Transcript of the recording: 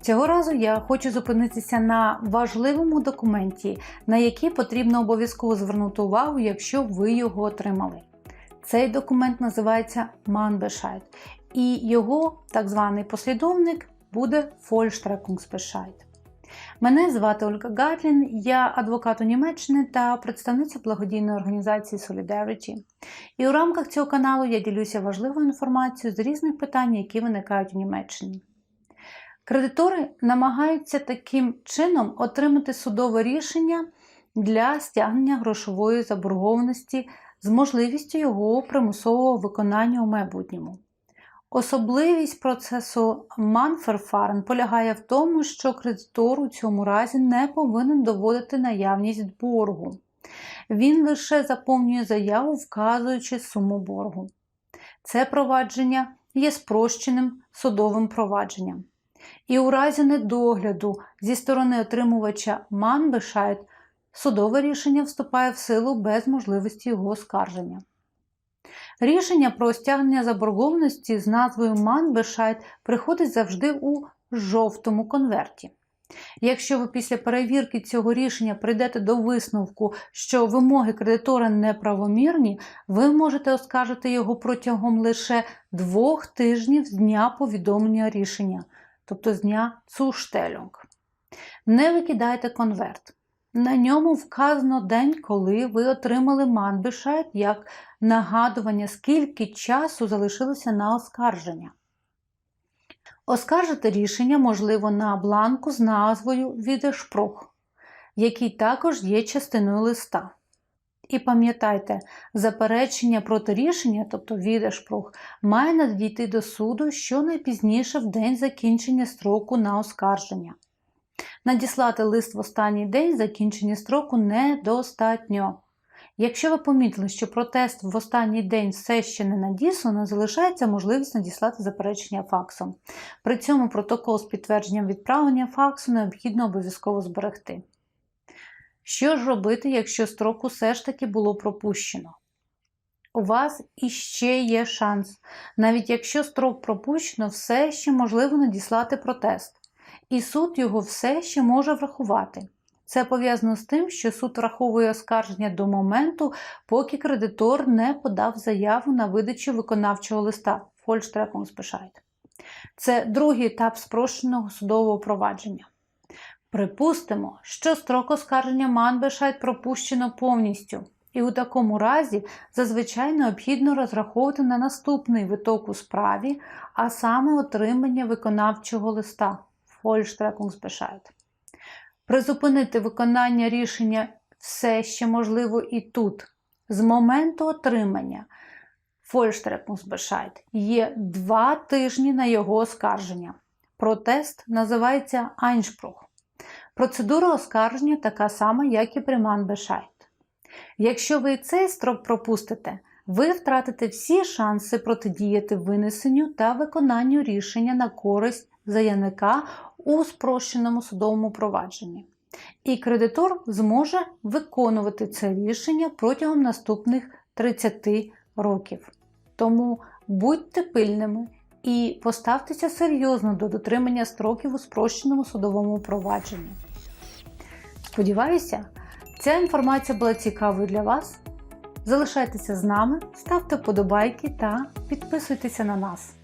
Цього разу я хочу зупинитися на важливому документі, на який потрібно обов'язково звернути увагу, якщо ви його отримали. Цей документ називається Манбешайт, і його так званий послідовник буде Vollstreckungsbescheid. Мене звати Ольга Гатлін, я адвокат у Німеччини та представниця благодійної організації Solidarity. І у рамках цього каналу я ділюся важливою інформацією з різних питань, які виникають у Німеччині. Кредитори намагаються таким чином отримати судове рішення для стягнення грошової заборгованості з можливістю його примусового виконання у майбутньому. Особливість процесу Манферфарен полягає в тому, що кредитор у цьому разі не повинен доводити наявність боргу. Він лише заповнює заяву, вказуючи суму боргу. Це провадження є спрощеним судовим провадженням. І у разі недогляду зі сторони отримувача Манбешайт судове рішення вступає в силу без можливості його оскарження. Рішення про стягнення заборгованості з назвою Манбешайт приходить завжди у жовтому конверті. Якщо ви після перевірки цього рішення прийдете до висновку, що вимоги кредитора неправомірні, ви можете оскаржити його протягом лише двох тижнів з дня повідомлення рішення, тобто з дня Zustellung. Не викидайте конверт. На ньому вказано день, коли ви отримали Манбешайт як нагадування, скільки часу залишилося на оскарження. Оскаржити рішення можливо на бланку з назвою Відешпрох, який також є частиною листа. І пам'ятайте, заперечення проти рішення, тобто відешпрох, має надійти до суду щонайпізніше в день закінчення строку на оскарження. Надіслати лист в останній день закінчення строку недостатньо. Якщо ви помітили, що протест в останній день все ще не надіслано, залишається можливість надіслати заперечення факсом. При цьому протокол з підтвердженням відправлення факсу необхідно обов'язково зберегти. Що ж робити, якщо строку все ж таки було пропущено? У вас іще є шанс. Навіть якщо строк пропущено, все ще можливо надіслати протест, і суд його все ще може врахувати. Це пов'язано з тим, що суд враховує оскарження до моменту, поки кредитор не подав заяву на видачу виконавчого листа Vollstreckungsbescheid. Це другий етап спрощеного судового провадження. Припустимо, що строк оскарження Манбешайт пропущено повністю, і у такому разі зазвичай необхідно розраховувати на наступний виток у справі, а саме отримання виконавчого листа Vollstreckungsbescheid. Призупинити виконання рішення все ще можливо і тут. З моменту отримання Vollstreckungsbescheid є два тижні на його оскарження. Протест називається Einspruch. Процедура оскарження така сама, як і при Manbescheid. Якщо ви цей строк пропустите, ви втратите всі шанси протидіяти винесенню та виконанню рішення на користь заявника у спрощеному судовому провадженні. І кредитор зможе виконувати це рішення протягом наступних 30 років. Тому будьте пильними і поставтеся серйозно до дотримання строків у спрощеному судовому провадженні. Сподіваюся, ця інформація була цікавою для вас. Залишайтеся з нами, ставте вподобайки та підписуйтеся на нас.